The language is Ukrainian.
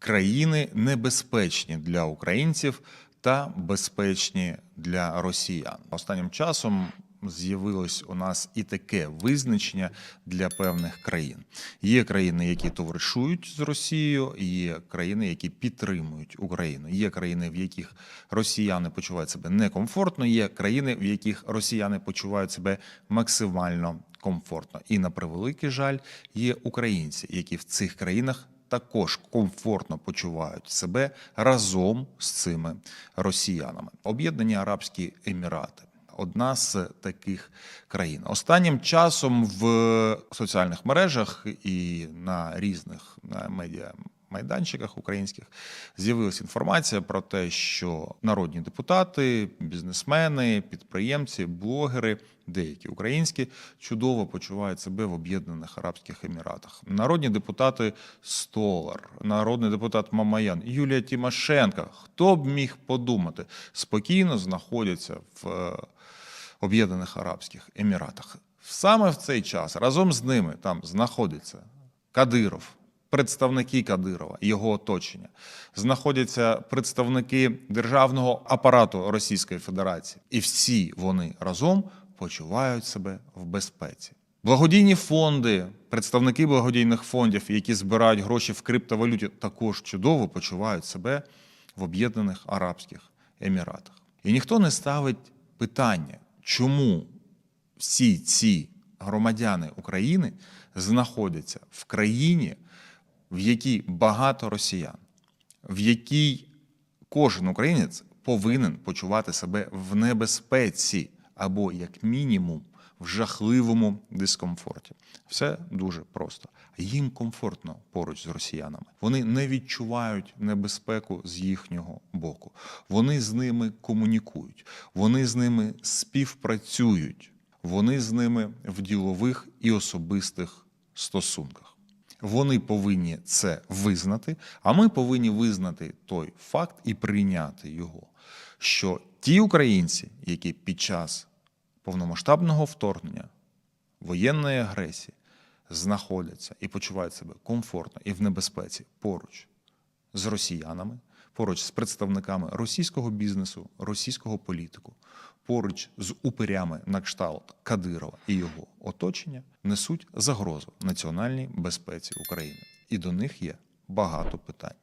країни небезпечні для українців та безпечні для росіян. Останнім часом з'явилось у нас і таке визначення для певних країн. Є країни, які товаришують з Росією, є країни, які підтримують Україну. Є країни, в яких росіяни почувають себе некомфортно. Є країни, в яких росіяни почувають себе максимально комфортно. І на превеликий жаль, є українці, які в цих країнах також комфортно почувають себе разом з цими росіянами. Об'єднані Арабські Емірати. Одна з таких країн. Останнім часом в соціальних мережах і на різних медіа майданчиках українських з'явилася інформація про те, що народні депутати, бізнесмени, підприємці, блогери, деякі українські, чудово почувають себе в Об'єднаних Арабських Еміратах. Народні депутати Столар, народний депутат Мамаян, Юлія Тимошенко. Хто б міг подумати, спокійно знаходяться в е, Об'єднаних Арабських Еміратах. Саме в цей час разом з ними там знаходиться Кадиров, представники Кадирова, його оточення, знаходяться представники державного апарату Російської Федерації, і всі вони разом почувають себе в безпеці. Благодійні фонди, представники благодійних фондів, які збирають гроші в криптовалюті, також чудово почувають себе в Об'єднаних Арабських Еміратах. І ніхто не ставить питання, чому всі ці громадяни України знаходяться в країні, в якій багато росіян, в якій кожен українець повинен почувати себе в небезпеці або, як мінімум, в жахливому дискомфорті. Все дуже просто. Їм комфортно поруч з росіянами. Вони не відчувають небезпеку з їхнього боку. Вони з ними комунікують, вони з ними співпрацюють, вони з ними в ділових і особистих стосунках. Вони повинні це визнати, а ми повинні визнати той факт і прийняти його, що ті українці, які під час повномасштабного вторгнення, воєнної агресії знаходяться і почувають себе комфортно і в небезпеці поруч з росіянами, поруч з представниками російського бізнесу, російського політику, поруч з упирями на кшталт Кадирова і його оточення, несуть загрозу національній безпеці України. І до них є багато питань.